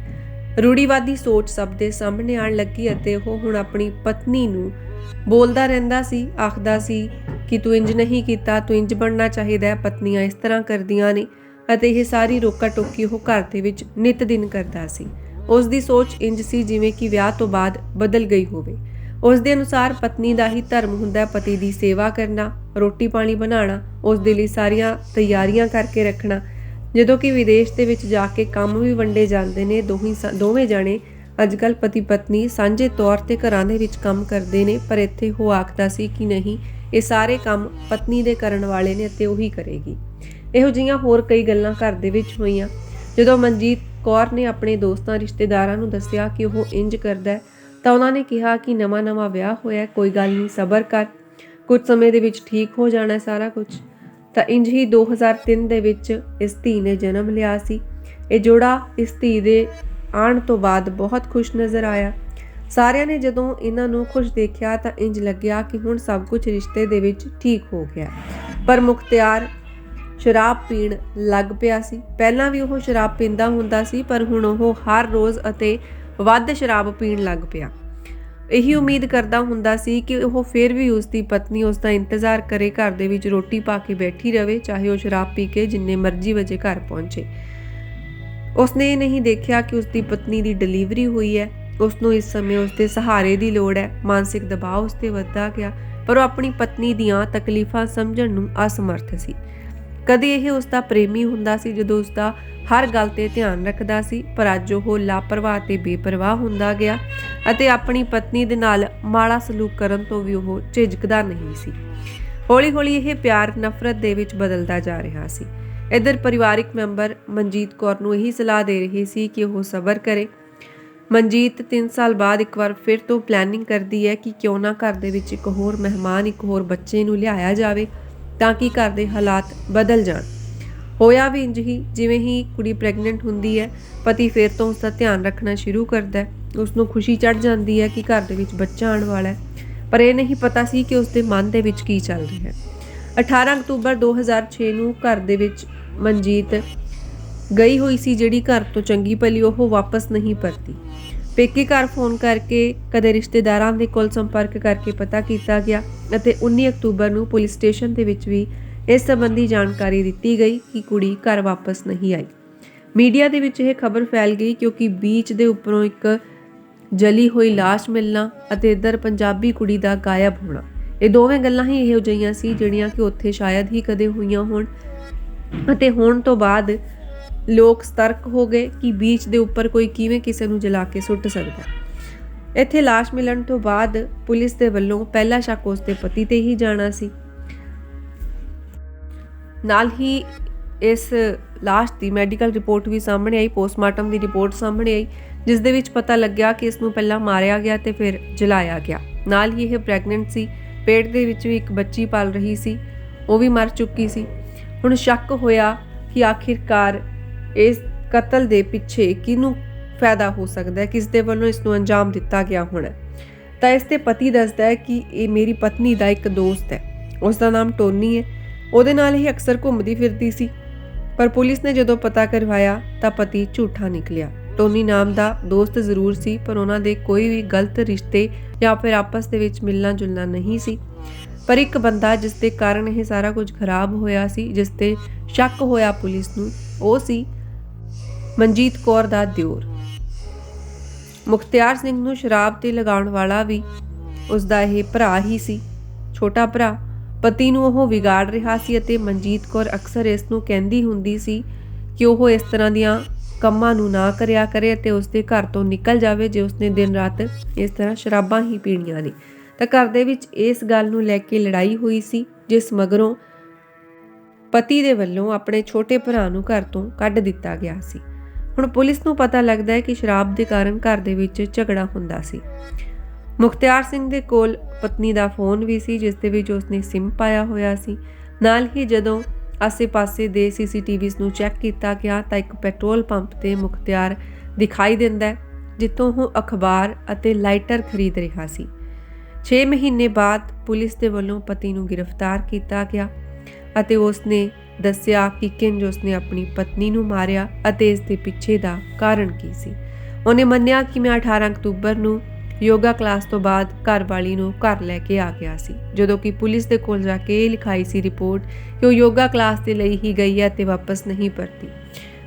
ਰੂੜੀਵਾਦੀ ਸੋਚ ਸਭ ਦੇ ਸਾਹਮਣੇ ਆਉਣ ਲੱਗੀ ਅਤੇ ਉਹ ਹੁਣ ਆਪਣੀ ਪਤਨੀ ਨੂੰ ਬੋਲਦਾ ਰਹਿੰਦਾ ਸੀ, ਆਖਦਾ ਸੀ ਕਿ ਤੂੰ ਇੰਜ ਨਹੀਂ ਕੀਤਾ, ਤੂੰ ਇੰਜ ਬਣਨਾ ਚਾਹੀਦਾ ਹੈ, ਪਤਨੀਆਂ ਇਸ ਤਰ੍ਹਾਂ ਕਰਦੀਆਂ ਨੇ। ਅਤੇ ਇਹ ਸਾਰੀ ਰੋਕਾ ਟੋਕੀ ਉਹ ਘਰ ਦੇ ਵਿੱਚ ਨਿਤ ਦਿਨ ਕਰਦਾ ਸੀ। ਉਸ ਦੀ ਸੋਚ ਇੰਜ ਸੀ ਜਿਵੇਂ ਕਿ ਵਿਆਹ ਤੋਂ ਬਾਅਦ ਬਦਲ ਗਈ ਹੋਵੇ। ਉਸ ਦੇ ਅਨੁਸਾਰ ਪਤਨੀ ਦਾ ਹੀ ਧਰਮ ਹੁੰਦਾ ਹੈ ਪਤੀ ਦੀ ਸੇਵਾ ਕਰਨਾ, ਰੋਟੀ ਪਾਣੀ ਬਣਾਉਣਾ, ਉਸ ਦੇ ਲਈ ਸਾਰੀਆਂ ਤਿਆਰੀਆਂ ਕਰਕੇ ਰੱਖਣਾ। ਜਦੋਂ ਕਿ ਵਿਦੇਸ਼ ਦੇ ਵਿੱਚ ਜਾ ਕੇ ਕੰਮ ਵੀ ਵੰਡੇ ਜਾਂਦੇ ਨੇ, ਦੋਹੀ ਸ- ਦੋਵੇਂ ਜਾਣੇ ਅੱਜਕੱਲ ਪਤੀ ਪਤਨੀ ਸਾਂਝੇ ਤੌਰ ਤੇ ਘਰਾਂ ਦੇ ਵਿੱਚ ਕੰਮ ਕਰਦੇ ਨੇ, ਪਰ ਇੱਥੇ ਉਹ ਆਖਦਾ ਸੀ ਕਿ ਨਹੀਂ, ਇਹ ਸਾਰੇ ਕੰਮ ਪਤਨੀ ਦੇ ਕਰਨ ਵਾਲੇ ਨੇ ਅਤੇ ਉਹੀ ਕਰੇਗੀ। ਇਹੋ ਜਿਹੀਆਂ ਹੋਰ ਕਈ ਗੱਲਾਂ ਘਰ ਦੇ ਵਿੱਚ ਹੋਈਆਂ। ਜਦੋਂ ਮਨਜੀਤ ਕੌਰ ਨੇ ਆਪਣੇ ਦੋਸਤਾਂ, ਰਿਸ਼ਤੇਦਾਰਾਂ ਨੂੰ ਦੱਸਿਆ ਕਿ ਉਹ ਇੰਜ ਕਰਦਾ ਹੈ, ਤਾਂ ਉਹਨਾਂ ਨੇ ਕਿਹਾ ਕਿ ਨਵਾਂ-ਨਵਾਂ ਵਿਆਹ ਹੋਇਆ ਕੋਈ ਗੱਲ ਨਹੀਂ, ਸਬਰ ਕਰ। ਕੁਝ ਸਮੇਂ ਦੇ ਵਿੱਚ ਠੀਕ ਹੋ ਜਾਣਾ ਸਾਰਾ ਕੁਝ। ਤਾਂ ਇੰਜ ਹੀ 2003 ਦੇ ਵਿੱਚ ਇਸ ਧੀ ਨੇ ਜਨਮ ਲਿਆ ਸੀ। ਇਹ ਜੋੜਾ ਇਸ ਧੀ ਦੇ ਆਉਣ ਤੋਂ ਬਾਅਦ ਬਹੁਤ ਖੁਸ਼ ਨਜ਼ਰ ਆਇਆ। ਸਾਰਿਆਂ ਨੇ ਜਦੋਂ ਇਹਨਾਂ ਨੂੰ ਖੁਸ਼ ਦੇਖਿਆ ਤਾਂ ਇੰਜ ਲੱਗਿਆ ਕਿ ਹੁਣ ਸਭ ਕੁਝ ਰਿਸ਼ਤੇ ਦੇ ਵਿੱਚ ਠੀਕ ਹੋ ਗਿਆ। ਪਰ ਮੁਖਤਿਆਰ ਸ਼ਰਾਬ ਪੀਣ ਲੱਗ ਪਿਆ ਸੀ। ਪਹਿਲਾਂ ਵੀ ਉਹ ਸ਼ਰਾਬ ਪੀਂਦਾ ਹੁੰਦਾ ਸੀ, ਪਰ ਹੁਣ ਉਹ ਹਰ ਰੋਜ਼ ਅਤੇ ਵੱਧ ਸ਼ਰਾਬ ਪੀਣ ਲੱਗ ਪਿਆ। ਇਹੀ ਉਮੀਦ ਕਰਦਾ ਹੁੰਦਾ ਸੀ ਕਿ ਉਹ ਫਿਰ ਵੀ ਉਸ ਦੀ ਪਤਨੀ ਉਸ ਦਾ ਇੰਤਜ਼ਾਰ ਕਰੇ, ਘਰ ਦੇ ਵਿੱਚ ਰੋਟੀ ਪਾ ਕੇ ਬੈਠੀ ਰਵੇ, ਚਾਹੇ ਉਹ ਸ਼ਰਾਬ ਪੀ ਕੇ ਜਿੰਨੇ ਮਰਜ਼ੀ ਵਜੇ ਘਰ ਪਹੁੰਚੇ। ਉਸਨੇ ਇਹ ਨਹੀਂ ਦੇਖਿਆ ਕਿ ਉਸ ਦੀ ਪਤਨੀ ਦੀ ਡਿਲੀਵਰੀ ਹੋਈ ਹੈ। ਉਸ ਨੂੰ ਇਸ ਸਮੇਂ ਉਸ ਦੇ ਸਹਾਰੇ ਦੀ ਲੋੜ ਹੈ। ਮਾਨਸਿਕ ਦਬਾਅ ਉਸ ਤੇ ਵੱਧਦਾ ਗਿਆ, ਪਰ ਉਹ ਆਪਣੀ ਪਤਨੀ ਦੀਆਂ ਤਕਲੀਫਾਂ ਸਮਝਣ ਨੂੰ ਅਸਮਰਥ ਸੀ। ਕਦੇ ਇਹ ਉਸ ਦਾ ਪ੍ਰੇਮੀ ਹੁੰਦਾ ਸੀ ਜਦੋਂ ਉਸ ਦਾ ਹਰ ਗੱਲ ਤੇ ਧਿਆਨ ਰੱਖਦਾ ਸੀ, ਪਰ ਅੱਜ ਉਹ ਲਾਪਰਵਾਹ ਤੇ ਬੇਪਰਵਾਹ ਹੁੰਦਾ ਗਿਆ ਅਤੇ ਆਪਣੀ ਪਤਨੀ ਦੇ ਨਾਲ ਮਾੜਾ ਸਲੂਕ ਕਰਨ ਤੋਂ ਵੀ ਉਹ ਝਿਜਕਦਾ ਨਹੀਂ ਸੀ। ਹੌਲੀ-ਹੌਲੀ ਇਹ ਪਿਆਰ ਨਫ਼ਰਤ ਦੇ ਵਿੱਚ ਬਦਲਦਾ ਜਾ ਰਿਹਾ ਸੀ। ਇਧਰ ਪਰਿਵਾਰਿਕ ਮੈਂਬਰ ਮਨਜੀਤ ਕੌਰ ਨੂੰ ਇਹੀ ਸਲਾਹ ਦੇ ਰਹੀ ਸੀ ਕਿ ਉਹ ਸਬਰ ਕਰੇ। ਮਨਜੀਤ 3 ਸਾਲ ਬਾਅਦ ਇੱਕ ਵਾਰ ਫਿਰ ਤੋਂ ਪਲੈਨਿੰਗ ਕਰਦੀ ਹੈ ਕਿ ਕਿਉਂ ਨਾ ਘਰ ਦੇ ਵਿੱਚ ਇੱਕ ਹੋਰ ਮਹਿਮਾਨ, ਇੱਕ ਹੋਰ ਬੱਚੇ ਨੂੰ ਲਿਆਇਆ ਜਾਵੇ। ਤਾਂ ਕਿ ਘਰ ਦੇ ਹਾਲਾਤ ਬਦਲ ਜਾਣ? ਹੋਇਆ ਵੀ ਇੰਜ ਹੀ, ਜਿਵੇਂ ਹੀ ਕੁੜੀ ਪ੍ਰੈਗਨੈਂਟ ਹੁੰਦੀ ਹੈ, ਪਤੀ ਫਿਰ ਤੋਂ ਉਸ ਦਾ ਧਿਆਨ ਰੱਖਣਾ ਸ਼ੁਰੂ ਕਰਦਾ ਹੈ। ਉਸ ਨੂੰ ਖੁਸ਼ੀ ਚੜ ਜਾਂਦੀ ਹੈ ਕਿ ਘਰ ਦੇ ਵਿੱਚ ਬੱਚਾ ਆਉਣ ਵਾਲਾ ਹੈ। ਪਰ ਇਹ ਨਹੀਂ ਪਤਾ ਸੀ ਕਿ ਉਸ ਦੇ ਮਨ ਦੇ ਵਿੱਚ ਕੀ ਚੱਲ ਰਿਹਾ ਹੈ। 18 ਅਕਤੂਬਰ 2006 ਨੂੰ ਘਰ ਦੇ ਵਿੱਚ ਮਨਜੀਤ ਗਈ ਹੋਈ ਸੀ, ਜਿਹੜੀ ਘਰ ਤੋਂ ਚੰਗੀ ਭਲੀ ਉਹ ਵਾਪਸ ਨਹੀਂ ਪਰਤੀ। ਪੇਕੇ ਘਰ ਫੋਨ ਕਰਕੇ, ਕਦੇ ਰਿਸ਼ਤੇਦਾਰਾਂ ਦੇ ਕੋਲ ਸੰਪਰਕ ਕਰਕੇ ਪਤਾ ਕੀਤਾ ਗਿਆ ਅਤੇ 19 ਅਕਤੂਬਰ ਨੂੰ ਪੁਲਿਸ ਸਟੇਸ਼ਨ ਦੇ ਵਿੱਚ ਵੀ ਇਸ ਸੰਬੰਧੀ ਜਾਣਕਾਰੀ ਦਿੱਤੀ ਗਈ ਕਿ ਕੁੜੀ ਘਰ ਵਾਪਸ ਨਹੀਂ ਆਈ। ਮੀਡੀਆ ਦੇ ਵਿੱਚ ਇਹ ਖਬਰ ਫੈਲ ਗਈ ਕਿਉਂਕਿ ਬੀਚ ਦੇ ਉੱਪਰੋਂ ਇੱਕ ਜਲੀ ਹੋਈ লাশ ਮਿਲਣਾ ਅਤੇ ਇੱਧਰ ਪੰਜਾਬੀ ਕੁੜੀ ਦਾ ਗਾਇਬ ਹੋਣਾ। ਇਹ ਦੋਵੇਂ ਗੱਲਾਂ ਹੀ ਇਹੋ ਜਿਹੀਆਂ ਸੀ ਜਿਹੜੀਆਂ ਕਿ ਉੱਥੇ ਸ਼ਾਇਦ ਹੀ ਕਦੇ ਹੋਈਆਂ ਹੋਣ ਅਤੇ ਹੋਣ ਤੋਂ ਬਾਅਦ ਲੋਕ ਸਤਰਕ ਹੋ ਗਏ ਕਿ ਬੀਚ ਦੇ ਉੱਪਰ ਕੋਈ ਕਿਵੇਂ ਕਿਸੇ ਨੂੰ ਜਲਾ ਕੇ ਸੁੱਟ ਸਕਦਾ ਹੈ। ਇੱਥੇ লাশ ਮਿਲਣ ਤੋਂ ਬਾਅਦ ਪੁਲਿਸ ਦੇ ਵੱਲੋਂ ਪਹਿਲਾ ਸ਼ੱਕ ਉਸ ਦੇ ਪਤੀ ਤੇ ਹੀ ਜਾਣਾ ਸੀ ਨਾਲ ਹੀ ਇਸ লাশ ਦੀ ਮੈਡੀਕਲ ਰਿਪੋਰਟ ਵੀ ਸਾਹਮਣੇ ਆਈ ਪੋਸਟਮਾਰਟਮ ਦੀ ਰਿਪੋਰਟ ਸਾਹਮਣੇ ਆਈ ਜਿਸ ਦੇ ਵਿੱਚ ਪਤਾ ਲੱਗਿਆ ਕਿ ਇਸ ਨੂੰ ਪਹਿਲਾਂ ਮਾਰਿਆ ਗਿਆ ਤੇ ਫਿਰ ਜਲਾਇਆ ਗਿਆ ਨਾਲ ਹੀ ਇਹ ਪ੍ਰੈਗਨੈਂਟ ਸੀ ਪੇਟ ਦੇ ਵਿੱਚ ਵੀ ਇੱਕ ਬੱਚੀ ਪਲ ਰਹੀ ਸੀ ਉਹ ਵੀ ਮਰ ਚੁੱਕੀ ਸੀ ਹੁਣ ਸ਼ੱਕ ਹੋਇਆ ਕਿ ਆਖਿਰਕਾਰ ਇਸ ਕਤਲ ਦੇ ਪਿੱਛੇ ਕਿਹਨੂੰ ਫਾਇਦਾ ਹੋ ਸਕਦਾ ਹੈ? ਕਿਸ ਦੇ ਵੱਲੋਂ ਇਸ ਨੂੰ ਅੰਜਾਮ ਦਿੱਤਾ ਗਿਆ ਹੋਣਾ ਤਾਂ ਇਸ ਦੇ ਪਤੀ ਦੱਸਦਾ ਹੈ ਕਿ ਇਹ ਮੇਰੀ ਪਤਨੀ ਦਾ ਇੱਕ ਦੋਸਤ ਹੈ। ਉਸ ਦਾ ਨਾਮ ਟੋਨੀ ਹੈ। ਉਹਦੇ ਨਾਲ ਹੀ ਅਕਸਰ ਘੁੰਮਦੀ ਫਿਰਦੀ ਸੀ। ਪਰ ਪੁਲਿਸ ਨੇ ਜਦੋਂ ਪਤਾ ਕਰਵਾਇਆ ਤਾਂ ਪਤੀ ਝੂਠਾ ਨਿਕਲਿਆ। ਟੋਨੀ ਨਾਮ ਦਾ ਦੋਸਤ ਜ਼ਰੂਰ ਸੀ, ਪਰ ਉਹਨਾਂ ਦੇ ਕੋਈ ਵੀ ਗਲਤ ਰਿਸ਼ਤੇ ਜਾਂ ਫਿਰ ਆਪਸ ਦੇ ਵਿੱਚ ਮਿਲਣਾ ਜੁਲਣਾ ਨਹੀਂ ਸੀ। ਪਰ ਇੱਕ ਬੰਦਾ ਜਿਸ ਦੇ ਕਾਰਨ ਇਹ ਸਾਰਾ ਕੁਝ ਖਰਾਬ ਹੋਇਆ ਸੀ, ਜਿਸ ਤੇ ਸ਼ੱਕ ਹੋਇਆ ਪੁਲਿਸ ਨੂੰ, ਉਹ ਸੀ ਮਨਜੀਤ ਕੌਰ ਦਾ ਦਿਓਰ। ਮੁਖਤਿਆਰ ਸਿੰਘ ਨੂੰ ਸ਼ਰਾਬ ਤੇ ਲਗਾਉਣ ਵਾਲਾ ਵੀ ਉਸ ਦਾ ਇਹ ਭਰਾ ਹੀ ਸੀ। ਛੋਟਾ ਭਰਾ, ਪਤੀ ਨੂੰ ਉਹ ਵਿਗਾੜ ਰਿਹਾ ਸੀ ਅਤੇ ਮਨਜੀਤ ਕੌਰ ਅਕਸਰ ਇਸ ਨੂੰ ਕਹਿੰਦੀ ਹੁੰਦੀ ਸੀ ਕਿ ਉਹ ਇਸ ਤਰ੍ਹਾਂ ਦੀਆਂ ਕੰਮਾਂ ਨੂੰ ਨਾ ਕਰਿਆ ਕਰੇ ਅਤੇ ਉਸਦੇ ਘਰ ਤੋਂ ਨਿਕਲ ਜਾਵੇ ਜੇ ਉਸਨੇ ਦਿਨ ਰਾਤ ਇਸ ਤਰ੍ਹਾਂ ਸ਼ਰਾਬਾਂ ਹੀ ਪੀਣੀਆਂ ਨੇ। ਤਾਂ ਘਰ ਦੇ ਵਿੱਚ ਇਸ ਗੱਲ ਨੂੰ ਲੈ ਕੇ ਲੜਾਈ ਹੋਈ ਸੀ, ਜਿਸ ਮਗਰੋਂ ਪਤੀ ਦੇ ਵੱਲੋਂ ਆਪਣੇ ਛੋਟੇ ਭਰਾ ਨੂੰ ਘਰ ਤੋਂ ਕੱਢ ਦਿੱਤਾ ਗਿਆ ਸੀ। ਹੁਣ ਪੁਲਿਸ ਨੂੰ ਪਤਾ ਲੱਗਦਾ ਹੈ ਕਿ ਸ਼ਰਾਬ ਦੇ ਕਾਰਨ ਘਰ ਦੇ ਵਿੱਚ ਝਗੜਾ ਹੁੰਦਾ ਸੀ। ਮੁਖਤਿਆਰ ਸਿੰਘ ਦੇ ਕੋਲ ਪਤਨੀ ਦਾ ਫੋਨ ਵੀ ਸੀ, ਜਿਸ ਦੇ ਵਿੱਚ ਉਸਨੇ ਸਿਮ ਪਾਇਆ ਹੋਇਆ ਸੀ। ਨਾਲ ਹੀ ਜਦੋਂ ਆਸੇ-ਪਾਸੇ ਦੇ ਸੀਸੀਟੀਵੀਜ਼ ਨੂੰ ਚੈੱਕ ਕੀਤਾ ਗਿਆ, ਤਾਂ ਇੱਕ ਪੈਟਰੋਲ ਪੰਪ ਤੇ ਮੁਖਤਿਆਰ ਦਿਖਾਈ ਦਿੰਦਾ ਜਿੱਥੋਂ ਉਹ ਅਖਬਾਰ ਅਤੇ ਲਾਈਟਰ ਖਰੀਦ ਰਿਹਾ ਸੀ। 6 ਮਹੀਨੇ ਬਾਅਦ ਪੁਲਿਸ ਦੇ ਵੱਲੋਂ ਪਤੀ ਨੂੰ ਗ੍ਰਿਫਤਾਰ ਕੀਤਾ ਗਿਆ ਅਤੇ ਉਸਨੇ ਦੱਸਿਆ ਕਿ ਕਿੰਜ ਉਸਨੇ ਆਪਣੀ ਪਤਨੀ ਨੂੰ ਮਾਰਿਆ ਅਤੇ ਇਸ ਦੇ ਪਿੱਛੇ ਦਾ ਕਾਰਨ ਕੀ ਸੀ। ਉਹਨੇ ਮੰਨਿਆ ਕਿ ਮੈਂ 18 ਅਕਤੂਬਰ ਨੂੰ ਯੋਗਾ ਕਲਾਸ ਤੋਂ ਬਾਅਦ ਘਰਵਾਲੀ ਨੂੰ ਘਰ ਲੈ ਕੇ ਆ ਗਿਆ ਸੀ, ਜਦੋਂ ਕਿ ਪੁਲਿਸ ਦੇ ਕੋਲ ਜਾ ਕੇ ਇਹ ਲਿਖਾਈ ਸੀ ਰਿਪੋਰਟ ਕਿ ਉਹ ਯੋਗਾ ਕਲਾਸ ਦੇ ਲਈ ਹੀ ਗਈ ਹੈ ਤੇ ਵਾਪਸ ਨਹੀਂ ਪਰਤੀ।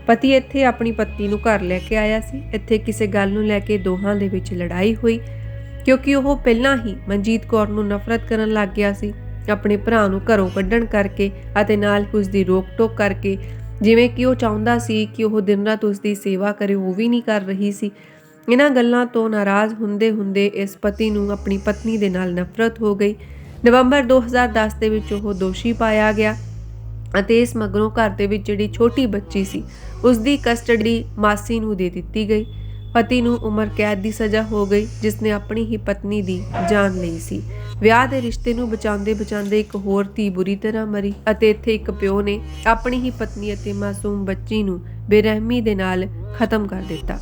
ਪਤੀ ਇੱਥੇ ਆਪਣੀ ਪਤਨੀ ਨੂੰ ਘਰ ਲੈ ਕੇ ਆਇਆ ਸੀ। ਇੱਥੇ ਕਿਸੇ ਗੱਲ ਨੂੰ ਲੈ ਕੇ ਦੋਹਾਂ ਦੇ ਵਿੱਚ ਲੜਾਈ ਹੋਈ, ਕਿਉਂਕਿ ਉਹ ਪਹਿਲਾਂ ਹੀ ਮਨਜੀਤ ਕੌਰ ਨੂੰ ਨਫ਼ਰਤ ਕਰਨ ਲੱਗ ਗਿਆ ਸੀ। ਆਪਣੇ ਭਰਾ ਨੂੰ ਘਰੋਂ ਕੱਢਣ ਕਰਕੇ ਅਤੇ ਨਾਲ ਉਸ ਦੀ ਰੋਕ-ਟੋਕ ਕਰਕੇ, ਜਿਵੇਂ ਕਿ ਉਹ ਚਾਹੁੰਦਾ ਸੀ ਕਿ ਉਹ ਦਿਨ ਰਾਤ ਉਸ ਦੀ ਸੇਵਾ ਕਰੇ, ਉਹ ਵੀ ਨਹੀਂ ਕਰ ਰਹੀ ਸੀ। ਇਹਨਾਂ ਗੱਲਾਂ ਤੋਂ ਨਾਰਾਜ਼ ਹੁੰਦੇ ਹੁੰਦੇ ਇਸ ਪਤੀ ਨੂੰ ਆਪਣੀ ਪਤਨੀ ਦੇ ਨਾਲ ਨਫ਼ਰਤ ਹੋ ਗਈ। ਨਵੰਬਰ 2010 ਦੇ ਵਿੱਚ ਉਹ ਦੋਸ਼ੀ ਪਾਇਆ ਗਿਆ ਅਤੇ ਇਸ ਮਗਰੋਂ ਘਰ ਦੇ ਵਿੱਚ ਜਿਹੜੀ ਛੋਟੀ ਬੱਚੀ ਸੀ ਉਸ ਦੀ ਕਸਟਡੀ ਮਾਸੀ ਨੂੰ ਦੇ ਦਿੱਤੀ ਗਈ। ਪਤੀ ਨੂੰ ਉਮਰ ਕੈਦ ਦੀ ਸਜ਼ਾ ਹੋ ਗਈ ਜਿਸ ਨੇ ਆਪਣੀ ਹੀ ਪਤਨੀ ਦੀ ਜਾਨ ਲਈ ਸੀ। ਵਿਆਹ ਦੇ ਰਿਸ਼ਤੇ ਨੂੰ ਬਚਾਉਂਦੇ ਬਚਾਉਂਦੇ ਇੱਕ ਹੋਰ ਧੀ ਬੁਰੀ ਤਰ੍ਹਾਂ ਮਰੀ ਅਤੇ ਇੱਥੇ ਇੱਕ ਪਿਓ ਨੇ ਆਪਣੀ ਹੀ ਪਤਨੀ ਅਤੇ ਮਾਸੂਮ ਬੱਚੀ ਨੂੰ ਬੇਰਹਿਮੀ ਦੇ ਨਾਲ ਖਤਮ ਕਰ ਦਿੱਤਾ।